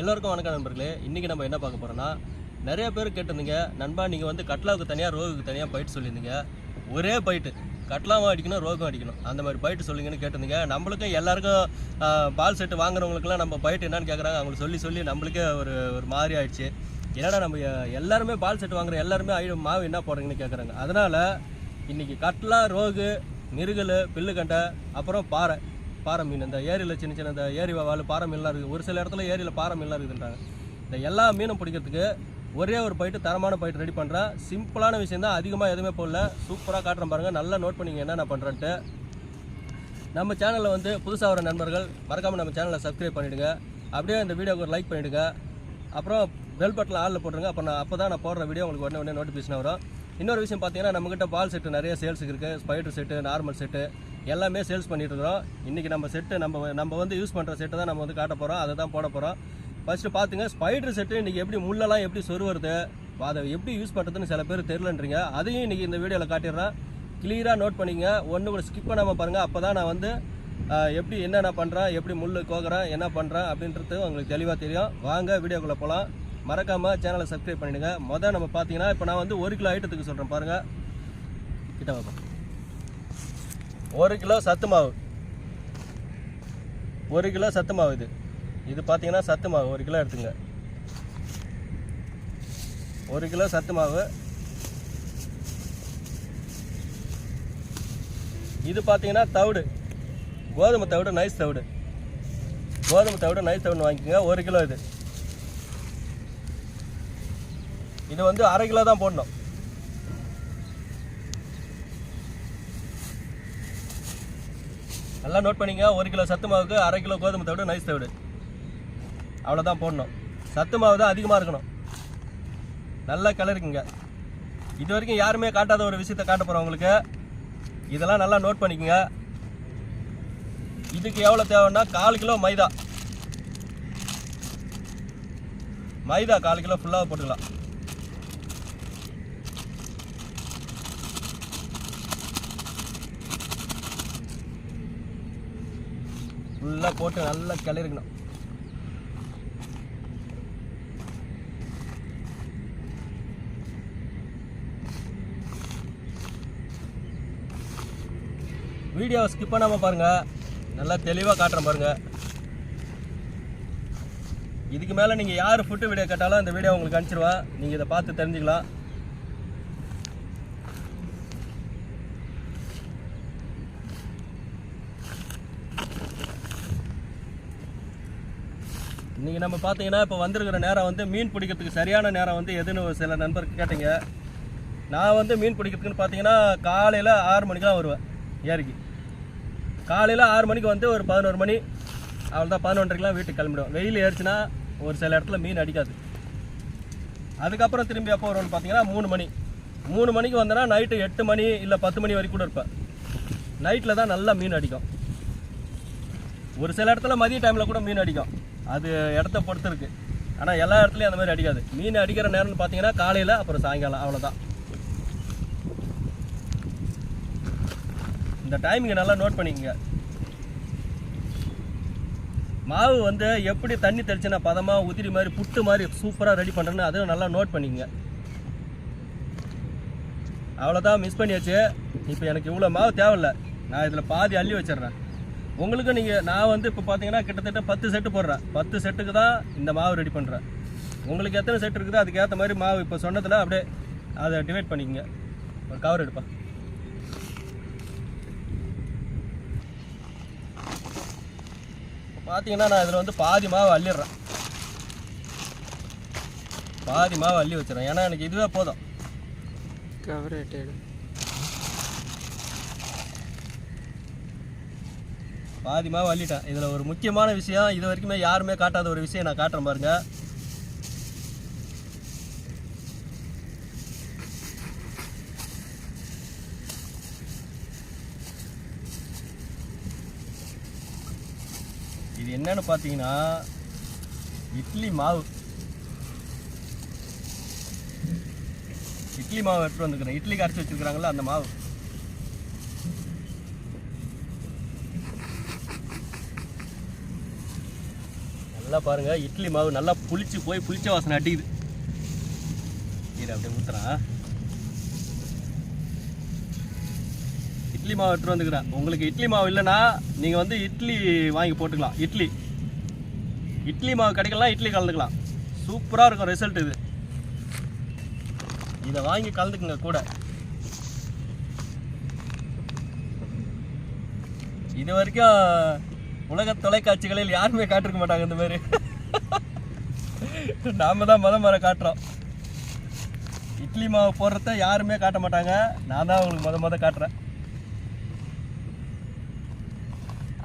எல்லோருக்கும் வணக்கம் நண்பர்களே. இன்றைக்கி நம்ம என்ன பார்க்க போகிறோன்னா நிறைய பேர் கேட்டிருந்தீங்க நண்பா நீங்கள் வந்து கட்லாவுக்கு தனியாக ரோகுக்கு தனியாக பயிட்டு சொல்லியிருந்தீங்க. ஒரே பயிட்டு கட்லாவும் அடிக்கணும் ரோகும் அடிக்கணும். அந்த மாதிரி பயிட்டு சொல்லுங்கன்னு கேட்டிருந்தீங்க. நம்மளுக்கும் எல்லாருக்கும் பால் செட்டு வாங்குறவங்களுக்குலாம் நம்ம பயிட்டு என்னன்னு கேட்குறாங்க அவங்களுக்கு சொல்லி சொல்லி நம்மளுக்கே ஒரு ஒரு மாதிரி ஆயிடுச்சு. என்னடா நம்ம எல்லாருமே பால் செட்டு வாங்குற எல்லாருமே ஐ மாவு என்ன போடுறீங்கன்னு கேட்குறாங்க அதனால் இன்றைக்கி கட்லா ரோகு மிருகல் பில்லுக்கண்டை அப்புறம் பாறை. பாறை மீன் இந்த ஏரியில் சின்ன சின்ன இந்த ஏரி வாழ் பாறை மீன்லாம் இருக்குது. ஒரு சில இடத்துல ஏரியில் பாறை மீன்லாம் இருக்குதுன்றாங்க இந்த எல்லா மீனும் பிடிக்கிறதுக்கு ஒரே ஒரு பயிட்டு தரமான பயிட்டு ரெடி பண்ணுறேன் சிம்பிளான விஷயம் தான் அதிகமாக எதுவுமே போடல. சூப்பராக காட்டுறேன் பாருங்கள் நல்லா நோட் பண்ணிங்க என்னென்ன பண்ணுறேன்ட்டு நம்ம சேனலில் வந்து புதுசாக வர நண்பர்கள் மறக்காமல் நம்ம சேனலை சப்ஸ்கிரைப் பண்ணிவிடுங்க அப்படியே இந்த வீடியோக்கு ஒரு லைக் பண்ணிவிடுங்க அப்புறம் பெல் பட்டில் ஆளில் போட்டுருங்க. அப்போ நான் அப்போ தான் நான் போடுற வீடியோ உங்களுக்கு உடனே உடனே நோட்டிஃபிகேஷன் வரும். இன்னொரு விஷயம் பார்த்தீங்கன்னா நம்மக்கிட்ட பால் செட்டு நிறைய சேல்ஸுக்கு இருக்குது ஸ்பைடர் செட்டு நார்மல் செட்டு எல்லாமே சேல்ஸ் பண்ணிட்டு இருக்கிறோம். இன்றைக்கி நம்ம செட்டு நம்ம நம்ம வந்து யூஸ் பண்ணுற செட்டு தான் நம்ம வந்து காட்ட போகிறோம் அதை தான் போட போகிறோம் ஃபஸ்ட்டு பார்த்துங்க ஸ்பைடர் செட்டு இன்றைக்கி எப்படி முள்ளெல்லாம் எப்படி சொருவுறது அதை எப்படி யூஸ் பண்ணுறதுன்னு சில பேர் தெரிலன்றீங்க அதையும் இன்றைக்கி இந்த வீடியோவில் காட்டிடுறேன். கிளியராக நோட் பண்ணிங்க. ஒன்று கூட ஸ்கிப் பண்ணாமல் பாருங்கள் அப்போ தான் நான் வந்து எப்படி என்னென்ன பண்ணுறேன் எப்படி முள் கோக்குறேன் என்ன பண்ணுறேன் அப்படின்றது உங்களுக்கு தெளிவாக தெரியும். வாங்க வீடியோக்குள்ளே போகலாம் மறக்காமல் சேனலை சப்ஸ்கிரைப் பண்ணிவிடுங்க மொதல் நம்ம பார்த்தீங்கன்னா இப்போ நான் வந்து ஒரு கிலோ ஐட்டத்துக்கு சொல்கிறேன் பாருங்கள் கிட்ட வைப்போம் ஒரு கிலோ சத்து மாவு. ஒரு கிலோ சத்து மாவு இது. இது பார்த்தீங்கன்னா சத்து மாவு. ஒரு கிலோ எடுத்துங்க. ஒரு கிலோ சத்து மாவு. இது பார்த்தீங்கன்னா தவிடு. கோதுமை தவிடு நைஸ் தவிடு. கோதுமை தவிடு நைஸ் தவிடு வாங்கிக்கோங்க. ஒரு கிலோ இது. இது வந்து அரை கிலோ தான் போடணும். நல்லா நோட் பண்ணிங்க. ஒரு கிலோ சத்து மாவுக்கு அரை கிலோ கோதுமை தவிடு நைஸ் தவிடு. அவ்வளோதான் போடணும். சத்து மாவு தான் அதிகமாக இருக்கணும். நல்லா கிளறிக்குங்க. இது வரைக்கும் யாருமே காட்டாத ஒரு விஷயத்தை காட்ட போகிறோம் உங்களுக்கு. இதெல்லாம் நல்லா நோட் பண்ணிக்கோங்க. இதுக்கு எவ்வளோ தேவைன்னா கால் கிலோ மைதா. மைதா கால் கிலோ ஃபுல்லாக போட்டுக்கலாம். ஃபுல்லாக போட்டு நல்லா கிளறிக்கணும். வீடியோவை ஸ்கிப் பண்ணாமல் பாருங்கள் நல்லா தெளிவாக காட்டுறேன் பாருங்கள் இதுக்கு மேலே நீங்கள் யார் ஃபுட்டு வீடியோ கேட்டாலும் இந்த வீடியோ உங்களுக்கு அனுப்பிச்சிருவேன். நீங்கள் இதை பார்த்து தெரிஞ்சுக்கலாம். இன்றைக்கி நம்ம பார்த்தீங்கன்னா இப்போ வந்திருக்கிற நேரம் வந்து மீன் பிடிக்கிறதுக்கு சரியான நேரம் வந்து எதுன்னு ஒரு சில நண்பர் கேட்டீங்க. நான் வந்து மீன் பிடிக்கிறதுக்குன்னு பார்த்தீங்கன்னா காலையில் ஆறு மணிக்கெலாம் வருவேன் ஏரிக்கு. காலையில் ஆறு மணிக்கு வந்து ஒரு பதினோரு மணி அவ்வளோதான் பதினொன்றரைக்கெலாம் வீட்டுக்கு கிளம்பிடுவோம் வெயில் ஏறிச்சுன்னா ஒரு சில இடத்துல மீன் அடிக்காது. அதுக்கப்புறம் திரும்பி எப்போ வரும்னு பார்த்தீங்கன்னா மூணு மணி. மூணு மணிக்கு வந்தேன்னா நைட்டு எட்டு மணி இல்லை பத்து மணி வரைக்கும் கூட இருப்பேன். நைட்டில் தான் நல்லா மீன் அடிக்கும். ஒரு சில இடத்துல மதிய டைமில் கூட மீன் அடிக்கும். அது இடத்த பொறுத்து இருக்குது ஆனால் எல்லா இடத்துலையும் அந்த மாதிரி அடிக்காது. மீன் அடிக்கிற நேரம்னு பார்த்தீங்கன்னா காலையில் அப்புறம் சாயங்காலம் அவ்வளோதான் இந்த டைமிங்கை நல்லா நோட் பண்ணிக்கங்க. மாவு வந்து எப்படி தண்ணி தெளிச்சுனா பதமாக உதிரி மாதிரி புட்டு மாதிரி சூப்பராக ரெடி பண்ணுறேன்னு அதுவும் நல்லா நோட் பண்ணிக்கங்க. அவ்வளோதான் மிஸ் பண்ணியாச்சு. இப்போ எனக்கு இவ்வளோ மாவு தேவையில்லை. நான் இதில் பாதி அள்ளி வச்சிடுறேன். உங்களுக்கு நீங்கள் நான் வந்து இப்போ பார்த்தீங்கன்னா கிட்டத்தட்ட பத்து செட்டு போடுறேன். பத்து செட்டுக்கு தான் இந்த மாவு ரெடி பண்ணுறேன் உங்களுக்கு எத்தனை செட் இருக்குதோ? அதுக்கேற்ற மாதிரி மாவு இப்போ சொன்னதில் அப்படியே அதை டிவைட் பண்ணிக்கங்க. ஒரு கவர் எடுப்பா. இப்போ பார்த்தீங்கன்னா நான் இதில் வந்து பாதி மாவு அள்ளிடுறேன். பாதி மாவு அள்ளி வச்சிடறேன். ஏன்னா எனக்கு இதுவே போதும். கவர் எடுத்து பாதி மாவு இதில் ஒரு முக்கியமான விஷயம் இது வரைக்குமே யாருமே காட்டாத ஒரு விஷயம் நான் காட்டுறேன் பாருங்க. இது என்னன்னு பார்த்தீங்கன்னா இட்லி மாவு. இட்லி மாவு எடுத்துகிட்டு வந்துக்கிறேன். இட்லி கரைச்சி வச்சிருக்கிறாங்களா அந்த மாவு. நல்லா பாருங்க. இட்லி மாவு நல்லா புளிச்சு போய் புளிச்ச வாசனை அடிக்குது. இது அப்படியே ஊத்துறேன் இட்லி மாவு எடுத்துட்டு வந்துக்கிறேன். உங்களுக்கு இட்லி மாவு இல்லைன்னா நீங்கள் வந்து இட்லி வாங்கி போட்டுக்கலாம். இட்லி. இட்லி மாவு கிடைக்கலாம் இட்லி கலந்துக்கலாம். சூப்பராக இருக்கும் ரிசல்ட் இது. இதை வாங்கி கலந்துக்குங்க கூட. இது வரைக்கும் உலக தொலைக்காட்சிகளில் யாருமே காட்டிருக்க மாட்டாங்க இந்த மாதிரி. நாம தான் மத முறை காட்டுறோம். இட்லி மாவு போடுறத யாருமே காட்ட மாட்டாங்க. நான் தான் உங்களுக்கு மொத முத காட்டுறேன்.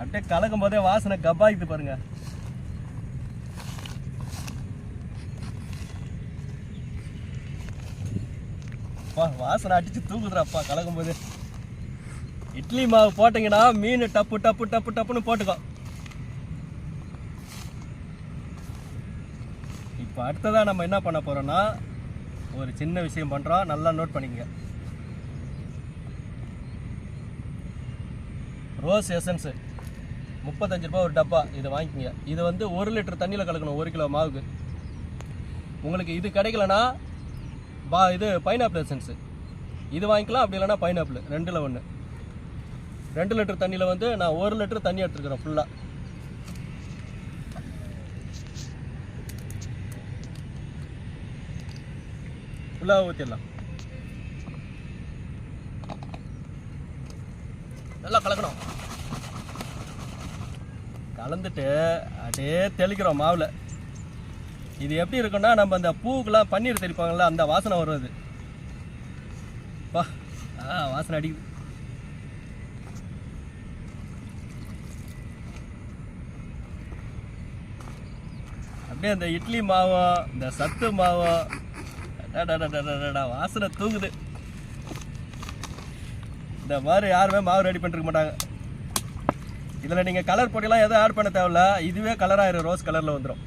அப்படியே கலக்கும் போதே வாசனை கபாய்க்குது பாருங்க. அப்பா வாசனை அடிச்சு தூக்குதுறாப்பா கலக்கும் போது. இட்லி மாவு போட்டீங்கன்னா மீன் டப்பு டப்பு டப்பு டப்புன்னு போட்டுக்கோ இப்போ அடுத்ததாக நம்ம என்ன பண்ண போகிறோன்னா ஒரு சின்ன விஷயம் பண்ணுறோம் நல்லா நோட் பண்ணிக்கங்க. ரோஸ் எசன்ஸு முப்பத்தஞ்சு ரூபா ஒரு டப்பா. இதை வாங்கிக்கோங்க. இது வந்து ஒரு லிட்டர் தண்ணியில் கலக்கணும் ஒரு கிலோ மாவுக்கு. உங்களுக்கு இது கிடைக்கலனா பா இது பைனாப்பிள் எசன்ஸு இது வாங்கிக்கலாம் அப்படி இல்லைன்னா பைனாப்பிள் ரெண்டில் ஒன்று ரெண்டு லிட்டர் தண்ணியில் வந்து நான் ஒரு லிட்டர் தண்ணி எடுத்துருக்குறேன் ஃபுல்லாக ஃபுல்லாக ஊற்றிடலாம் நல்லா கலக்கணும் கலந்துட்டு அப்படியே தெளிக்கிறோம் மாவில். இது எப்படி இருக்குன்னா நம்ம அந்த பூக்கெல்லாம் பன்னீர் தெளிப்பாங்கல்ல அந்த வாசனை வருது பா ஆ வாசனை அடிக்குது. அப்படியே அந்த இட்லி மாவும் இந்த சத்து மாவும் வாசனை தூங்குது இந்த மாதிரி யாருமே மாவு ரெடி பண்ணிருக்க மாட்டாங்க இதில் நீங்கள் கலர் பொடியெல்லாம் எதுவும் ஆட் பண்ண தேவையில்ல இதுவே கலர் ஆயிரும் ரோஸ் கலரில் வந்துடும்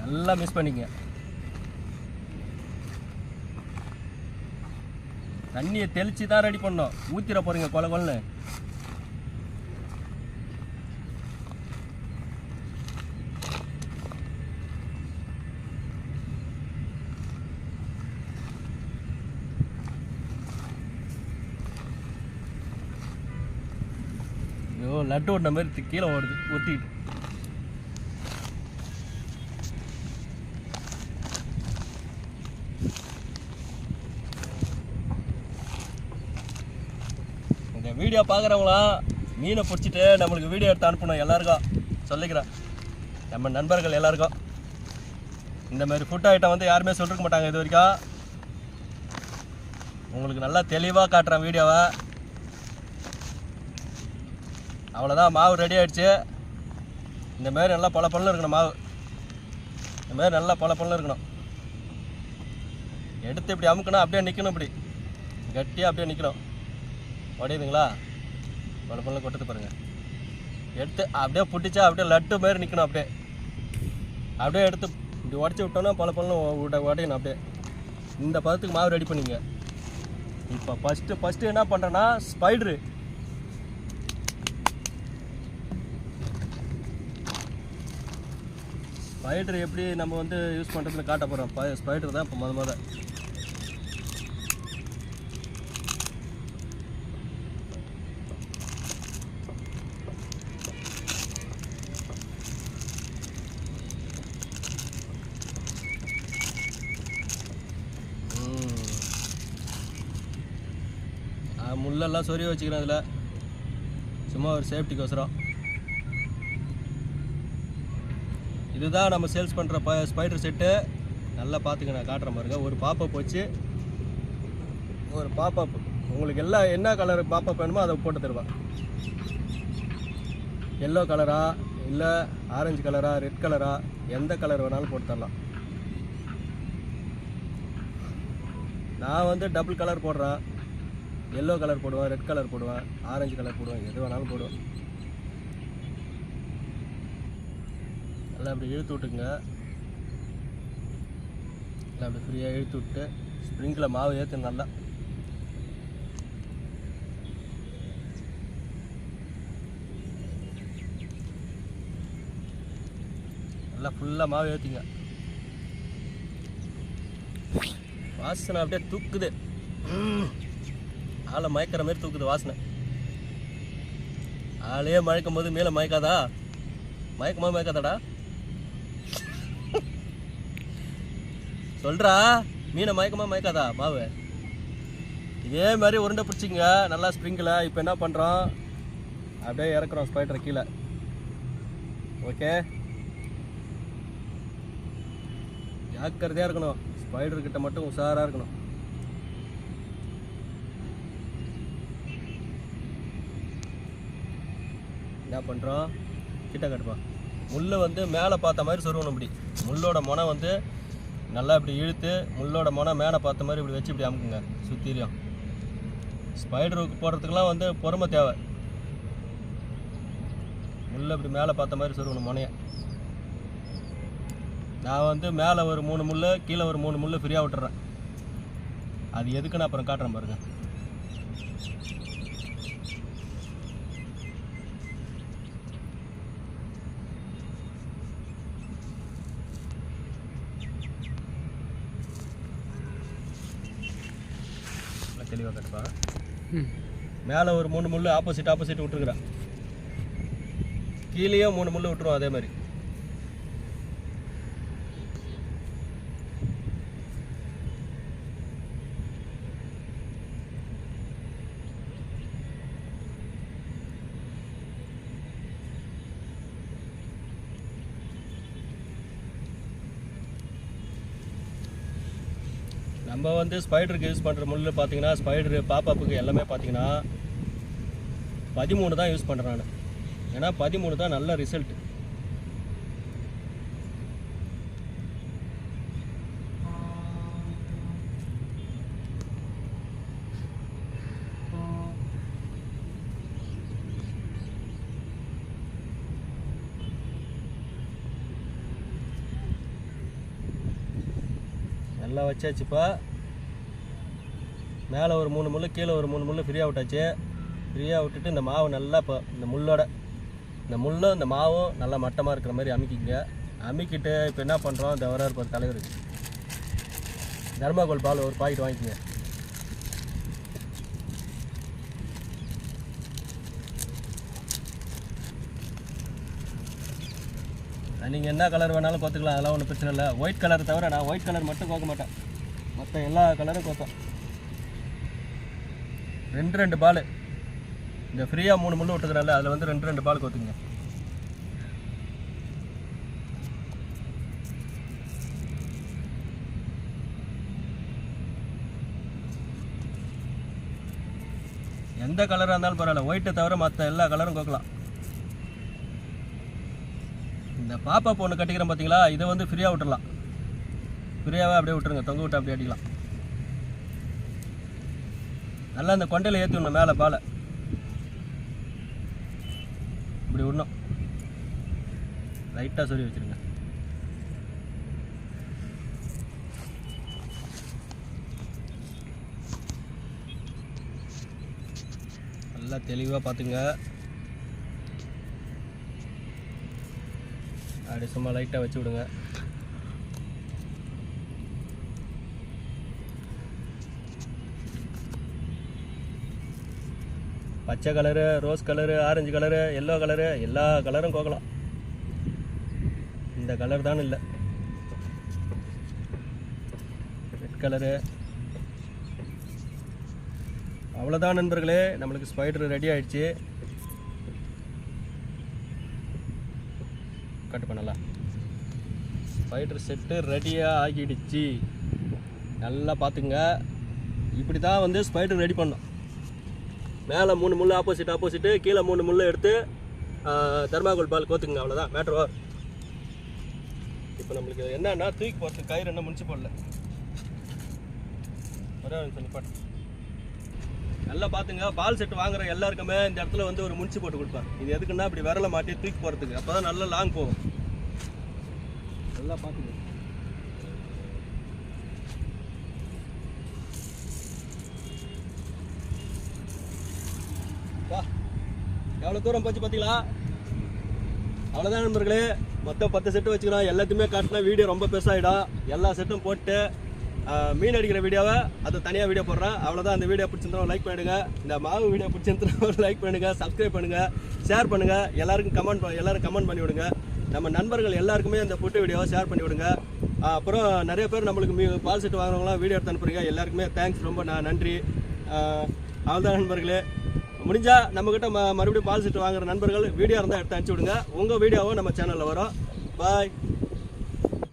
நல்லா மிஸ் பண்ணிக்கங்க தண்ணியை தெளிச்சு தான் ரெடி பண்ணோம் ஊற்றிட போறீங்க கொல கொலன்னு ஐயோ லட்டு மாதிரி கீழே ஓடுது ஒத்திட்டு இந்த வீடியோ பார்க்குறவங்களாம் மீனை பிடிச்சிட்டு நம்மளுக்கு வீடியோ எடுத்து அனுப்பணும் எல்லாருக்கும். சொல்லிக்கிறேன். நம்ம நண்பர்கள் எல்லாருக்கும். இந்த மாதிரி ஃபுட் ஐட்டம் வந்து யாருமே சொல்லிருக்க மாட்டாங்க இது வரைக்கும். உங்களுக்கு நல்லா தெளிவாக காட்டுறேன் வீடியோவை. அவ்வளோதான் மாவு ரெடி ஆகிடுச்சு இந்த மாதிரி நல்லா பல பல்ல இருக்கணும் மாவு. இந்த மாதிரி நல்லா பல பல்ல இருக்கணும். எடுத்து இப்படி அமுக்கணும் அப்படியே நிற்கணும் இப்படி. கட்டியாக அப்படியே நிற்கணும் உடையுதுங்களா? பல பல்ல கொட்டது பாருங்கள் எடுத்து அப்படியே பிடிச்சா அப்படியே லட்டு மாதிரி நிற்கணும் அப்படியே. அப்படியே எடுத்து இப்படி உடச்சி விட்டோன்னா பல பல்ல உட உடையணும் அப்படியே. இந்த பதத்துக்கு மாவு ரெடி பண்ணிங்க. இப்போ ஃபஸ்ட்டு ஃபஸ்ட்டு என்ன பண்ணுறேன்னா ஸ்பைட்ரு ஸ்பைடர் எப்படி நம்ம வந்து யூஸ் பண்ணுறதுன்னு காட்ட போகிறோம் ஸ்பைடர் தான் இப்போ முத முத. முள்ளெல்லாம் சொரிய வச்சுக்கிறேன் அதில். சும்மா ஒரு சேஃப்டிக்கோசரம் இதுதான் நம்ம சேல்ஸ் பண்ணுற ப ஸ்பைடர் செட்டு நல்லா பார்த்துக்க நான் காட்டுறேன் பாருங்க. ஒரு பாப்பப் வச்சு ஒரு பாப்பப் உங்களுக்கு எல்லாம் என்ன கலர் பாப்பப் வேணுமோ அதை போட்டு தருவேன் எல்லோ கலரா இல்லை ஆரஞ்சு கலரா ரெட் கலரா எந்த கலர் வேணாலும் போட்டு தரலாம். நான் வந்து டபுள் கலர் போடுறேன். எல்லோ கலர் போடுவேன் ரெட் கலர் போடுவேன் ஆரஞ்சு கலர் போடுவேன் எது வேணாலும் போடுவேன். நல்லா அப்படி இழுத்து விட்டுங்க நல்லா அப்படி ஃப்ரீயாக இழுத்து விட்டு ஸ்ப்ரிங்கில் மாவு ஏற்று நல்லா. நல்லா ஃபுல்லாக மாவு ஏற்றிங்க வாசனை அப்படியே தூக்குது. ஆளை மயக்கிற மாதிரி தூக்குது வாசனை. ஆளே மயக்கும் போது மேலே மயக்காதா? மயக்கமாக மயக்காதாடா? சொல்றா. மீனை மயக்கமா மயக்காதா மாவு? இதே மாதிரி உருண்டை பிடிச்சிங்க நல்லா ஸ்ப்ரிங்கில் இப்போ என்ன பண்ணுறோம் அப்படியே இறக்குறோம் ஸ்பைடரை கீழே. ஓகே ஜாக்கிரதையாக இருக்கணும். ஸ்பைடர் கிட்ட மட்டும் உஷாராக இருக்கணும். என்ன பண்ணுறோம் கிட்ட கட்டுப்பா. முள்ளை வந்து மேலே பார்த்த மாதிரி சொருவணும் இப்படி. முள்ளோட முனை வந்து நல்லா இப்படி இழுத்து முள்ளோட மொனை மேலே பார்த்த மாதிரி இப்படி வச்சு இப்படி அமுக்குங்க சுற்றிலையும் ஸ்பைடருக்கு போடுறதுக்கெலாம் வந்து பொறுமை தேவை. முள்ள இப்படி மேலே பார்த்த மாதிரி சொருவணும் முனைய. நான் வந்து மேலே ஒரு மூணு முள் கீழே ஒரு மூணு முள் ஃப்ரீயாக விட்டுறேன். அது எதுக்குன்னு அப்புறம் காட்டுறேன் பாருங்கள் தெளிவாக கட்டுப்பா ம். மேலே ஒரு மூணு முள் ஆப்போசிட் ஆப்போசிட் விட்டுருக்குறேன் கீழேயும் மூணு முள் விட்டுருவோம் அதே மாதிரி. நம்ம வந்து ஸ்பைடருக்கு யூஸ் பண்ணுற முள் பார்த்தீங்கன்னா ஸ்பைடரு பாப்பாப்புக்கு எல்லாமே பார்த்தீங்கன்னா பதிமூணு தான் யூஸ் பண்ணுறேன் நான். ஏன்னா பதிமூணு தான் நல்ல ரிசல்ட் நல்லா வச்சாச்சுப்பா. மேலே ஒரு மூணு முள் கீழே ஒரு மூணு முள் ஃப்ரீயாக விட்டாச்சு. ஃப்ரீயாக விட்டுட்டு இந்த மாவு நல்லா இப்போ இந்த முள்ளோட இந்த முள்ளும் இந்த மாவும் நல்லா மட்டமாக இருக்கிற மாதிரி அமைக்கிங்க அமைக்கிட்டு இப்போ என்ன பண்ணுறோம் இந்த வர இருப்பார் தலைவர் தர்மாகோல் பால் ஒரு பாக்கெட் வாங்கிக்கோங்க. நீங்கள் என்ன கலர் வேணாலும் கோத்துக்கலாம். அதெல்லாம் ஒன்றும் பிரச்சனை இல்லை. ஒயிட் கலர் தவிர நான் ஒயிட் கலர் மட்டும் கோக்க மாட்டேன். மற்ற எல்லா கலரும் கோப்பேன் ரெண்டு ரெண்டு பால். இந்த ஃப்ரீயாக மூணு முள்ளு விட்டுக்கிறல்ல அதில் வந்து ரெண்டு ரெண்டு பால் கொத்துங்க எந்த கலராக இருந்தாலும் பரவாயில்ல. ஒயிட்டை தவிர மற்ற எல்லா கலரும் கோக்கலாம். இந்த பாப்பா பொண்ணு கட்டிக்கிறேன் பார்த்தீங்களா இதை வந்து ஃப்ரீயாக விட்டுடலாம் ஃப்ரீயாகவே அப்படியே விட்டுருங்க. தொங்க விட்டு அப்படியே அடிக்கலாம். நல்லா அந்த கொண்டையில் ஏற்றி விடணும் மேலே பாலை. இப்படி விடணும். லைட்டாக சொல்லி வச்சுருங்க. நல்லா தெளிவாக பார்த்துங்க. அப்படி சும்மா லைட்டாக வச்சு விடுங்க. பச்சை colour rose colour orange colour yellow colour எல்லா கலரும் கோக்கலாம் இந்த கலர் தான் இல்லை. Red colour. அவ்வளோதான் நண்பர்களே நம்மளுக்கு ஸ்பைடர் ரெடி ஆயிடுச்சு. கட் பண்ணலாம். ஸ்பைடர் செட்டு ரெடியாக ஆகிடுச்சு. நல்லா பார்த்துங்க இப்படி தான் வந்து ஸ்பைடர் ரெடி பண்ணோம். மேலே மூணு முள் ஆப்போசிட் ஆப்போசிட்டு கீழே மூணு முள் எடுத்து தர்மாகோல் பால் கோத்துக்குங்க அவ்வளோதான் மேட்ரு இப்போ நம்மளுக்கு என்னன்னா தூக்கி போகிறதுக்கு கயிறு என்ன முடிச்சு போடல. ஒரே நல்லா பார்த்துங்க பால் செட் வாங்குற எல்லாருக்குமே இந்த இடத்துல வந்து ஒரு முடிச்சு போட்டு கொடுப்பாங்க. இது எதுக்குன்னா இப்படி விரல மாட்டி தூக்கி போகிறதுக்கு அப்போ தான் நல்லா லாங் போகும். நல்லா பார்த்துங்க எவ்வளோ தூரம் போச்சு பார்த்தீங்களா அவ்வளோதான் நண்பர்களே. மொத்தம் பத்து செட்டு வச்சுக்கிறோம். எல்லாத்தையுமே காட்டினா வீடியோ ரொம்ப பெருசாகிடும் எல்லா செட்டும் போட்டு மீன் அடிக்கிற வீடியோவை அது தனியாக வீடியோ போடுறேன். அவ்வளோதான் அந்த வீடியோ பிடிச்சிருந்தோம் லைக் பண்ணிடுங்க. இந்த மாவு வீடியோ பிடிச்சிருந்தோம் லைக் பண்ணுங்கள் சப்ஸ்கிரைப் பண்ணுங்கள் ஷேர் பண்ணுங்கள் எல்லாருக்கும் கமெண்ட் எல்லாரும் கமெண்ட் பண்ணி விடுங்க. நம்ம நண்பர்கள் எல்லாருக்குமே அந்த ஃபுட்டு வீடியோவை ஷேர் பண்ணி விடுங்க. அப்புறம் நிறைய பேர் நம்மளுக்கு மீ பால் செட் வாங்குறவங்களாம் வீடியோ எடுத்து அனுப்புறீங்க. எல்லாருக்குமே தேங்க்ஸ் ரொம்ப நன்றி. அவ்வளோதான் நண்பர்களே. முடிஞ்சால் நம்மக்கிட்ட ம மறுபடியும் பால் சீட்டு வாங்குற நண்பர்கள் வீடியோ இருந்தால் எடுத்து அனுப்பிச்சி விடுங்க. உங்கள் வீடியோவும் நம்ம சேனலில் வரும். பாய்